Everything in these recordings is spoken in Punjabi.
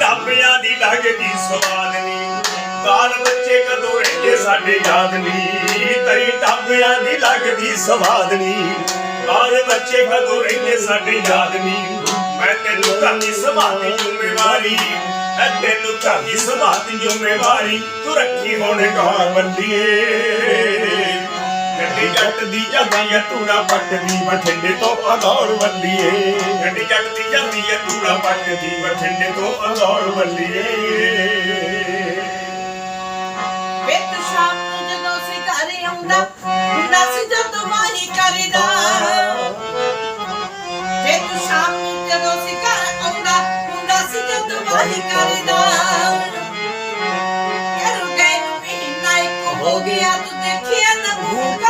ਢਾਬਿਆਂ ਦੀ ਲੱਗਦੀ ਸਵਾਦ ਨੀ। ਬਾਲ ਬੱਚੇ ਕਦੋਂ ਰਹਿੰਦੇ ਸਾਡੇ ਯਾਦ ਨੀ। ਤਰੀ ਢਾਬਿਆਂ ਦੀ ਲੱਗਦੀ ਸਵਾਦ ਨੀ। ਬਾਲ ਬੱਚੇ ਕਦੋਂ ਰਹਿੰਦੇ ਸਾਡੇ ਯਾਦ ਨੀ। ਮੈਂ ਤੈਨੂੰ ਕਰਨੀ ਸੰਭਾਤੀ ਜ਼ਿੰਮੇਵਾਰੀ। ਐ ਤੈਨੂੰ ਕਰਨੀ ਸੰਭਾਤੀ ਜ਼ਿੰਮੇਵਾਰੀ। ਤੂੰ ਰੱਖੀ ਹੁਣ ਗੌਰ ਬੰਦੀਏ। ਗੱਡੀ ਜੱਟ ਦੀ ਜਾਂਦੀ ਐ ਟੂੜਾ ਪੱਟਦੀ, ਬਠਿੰਡੇ ਤੋਂ ਅਗੌਰ ਵੱਲੀਏ। ਗੱਡੀ ਜੱਟ ਦੀ ਜਾਂਦੀ ਐ ਟੂੜਾ ਪੱਟਦੀ, ਬਠਿੰਡੇ ਤੋਂ ਅਗੌਰ ਵੱਲੀਏ। ਵੇ ਤੂੰ ਸ਼ਾਮ ਨੂੰ ਜਦੋਂ ਸੀ ਘਰ ਆਉਂਦਾ, ਹੁੰਦਾ ਸੀ ਜਦੋਂ ਵਾਹੀ ਕਰਦਾ। ਵੇ ਤੂੰ ਸ਼ਾਮ ਨੂੰ ਜਦੋਂ ਸੀ ਘਰ ਆਉਂਦਾ, ਹੁੰਦਾ ਸੀ ਜਦੋਂ ਵਾਹੀ ਕਰਦਾ। ਕਰੋ ਗਏ ਨੂੰ ਮਹੀਨਾ ਇੱਕ ਹੋ ਗਿਆ ਤੂੰ ਦੇਖਿਆ ਨਾ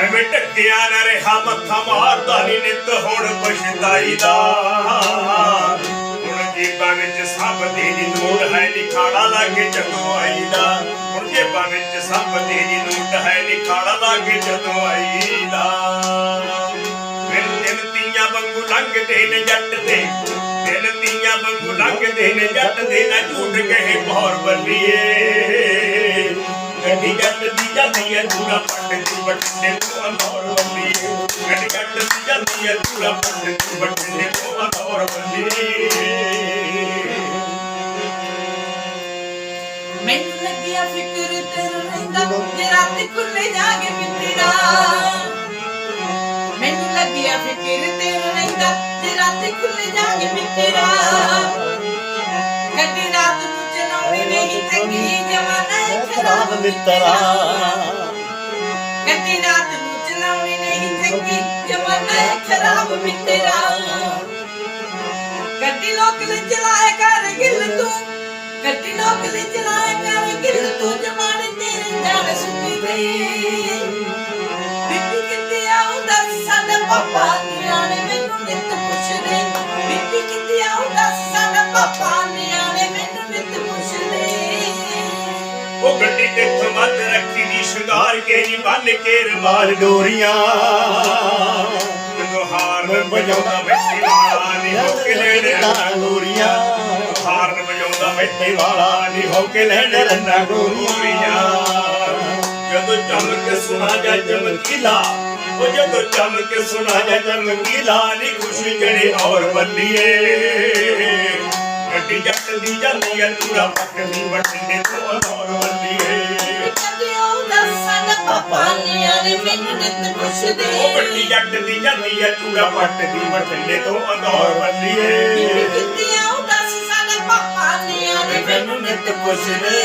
ਐਵੇਂ ਢੱਕਿਆ ਨਾ ਰਿਹਾ, ਮੱਥਾ ਮਾਰਦਾ ਨੀ ਨਿੱਤ ਹੁਣ ਪਛਤਾਈ ਦਾ। ਹੁਣ ਜੇਬਾਂ ਵਿੱਚ ਸਭ ਦੇ ਦੀ ਹੈ ਨਿਖਾੜਾ ਲਾਗੇ ਜਦੋਂ ਆਈਦਾ। ਹੁਣ ਜੇਬਾਂ ਵਿੱਚ ਸਭ ਦੇ ਦੀ ਹੈ ਨਿਖਾੜਾ ਲਾਗੇ ਜਦੋਂ ਆਈਦਾ। ਫਿਰ ਦਿਨ ਤੀਆਂ ਵਾਂਗੂ ਲੰਘਦੇ ਨੇ ਜੱਟ ਦੇ ਦਿਨ ਤੀਆਂ ਵਾਂਗੂ ਲੰਘਦੇ ਨੇ ਜੱਟ ਦੇ ਨਾ ਝੂਠ ਕਹੇ ਬਹੌਰ ਬੱਲੀਏ। ਗੱਡੀ ਜੱਟ ਦੀ ਜਾਂਦੀ ਐ ਪੂਰਾ ਪੱਟ ਦੀ ਵੱਟੇ ਤੋਂ ਅੰਦੌਰ ਵੱਲੀਏ ਗੱਡੀ ਜੱਟ ਦੀ ਜਾਂਦੀ ਐ ਪੂਰਾ ਪੱਟ ਦੀ ਵੱਟੇ ਤੋਂ ਅੰਦੌਰ ਵੱਲੀਏ ਮੈਨੂੰ ਲੱਗਿਆ ਫਿਕਰ ਤੇਰਾ ਰਹਿੰਦਾ, ਜੇ ਰਾਤ ਖੁੱਲੇ ਜਾਗੇ ਮਿੱਤਰਾ ਮੈਨੂੰ ਲੱਗਿਆ ਫਿਕਰ ਤੇਰਾ ਰਹਿੰਦਾ, ਜੇ ਰਾਤ ਖੁੱਲੇ ਹੈ ਮਿੱਤਰਾ ਗੱਡੀ ਰਾਤ ਨੂੰ ਚਲਾਉਣੀ ਨਹੀਂ ਚੰਗੀ ਜਵਾਨਾ ਖਰਾਬ ਮਿੱਤਰਾ ਗੱਡੀ ਲੋਕ ਨੇ ਚਲਾਇਆ ਕਰ ਗਿੱਲ ਤੂੰ। ਗੱਡੀ ਲੋਕ ਨੇ ਚਲਾਇਆ ਕਰ ਗਿੱਲ ਤੂੰ ਜਮਾਨੇ ਤੇਰੇ ਜਾਨ ਸੁੱਕੀ ਗਈ। ਬੀਬੀ ਕਿੱਥੇ ਆਉਂਦਾ ਸਾਡਾ ਪਾਪਾ ਉਹ ਗੱਡੀ ਤੇ ਥਮਤ ਰੱਖੀ ਦੀ ਸ਼ਿੰਗਾਰ ਕੇ ਨੀ ਬੰਨ ਕੇ ਰਮਾਲ ਡੋਰੀਆਂ। ਹਾਰਨ ਵਜਾਉਂਦਾ ਬੈਠੀ ਵਾਲਾ, ਨੀ ਹੋ ਕੇ ਲੈਣ ਗੋਰੀਆਂ ਹਾਰਨ ਵਜਾਉਂਦਾ ਬੈਠੀ ਵਾਲਾ, ਨੀ ਹੋ ਕੇ ਲੈਣ ਰੰਨਾ ਗੋਰੀਆਂ ਜਦੋਂ ਚੱਲ ਕੇ ਸੁਣਾ ਜਾ ਚਮਕੀਲਾ, ਉਹ ਜਦੋਂ ਚੱਲ ਕੇ ਸੁਣਾ ਜਾ ਚਮਕੀਲਾ, ਨੀ ਖੁਸ਼ੀ ਜਣੇ ਔਰ ਬੱਲੀਏ ਗੱਡੀ ਜੱਟ ਦੀ ਜਾਂਦੀ ਐ ਤੂੜਾ ਪੱਕਦੀ ਵੱਟੇ ਤੋਂ ਔਰ ਬੱਲੀਏ ਕਦੇ ਉਹ ਗੱਡੀ ਜੱਟ ਦੀ ਜਾਂਦੀ ਐ ਤੂੜਾ ਪੱਟਦੀ ਵੱਟੇ ਤੋਂ ਔਰ ਬੀਬੀ ਬੱਲੀਏ ਮੈਨੂੰ ਨਿੱਤ ਪੁੱਛਦੇ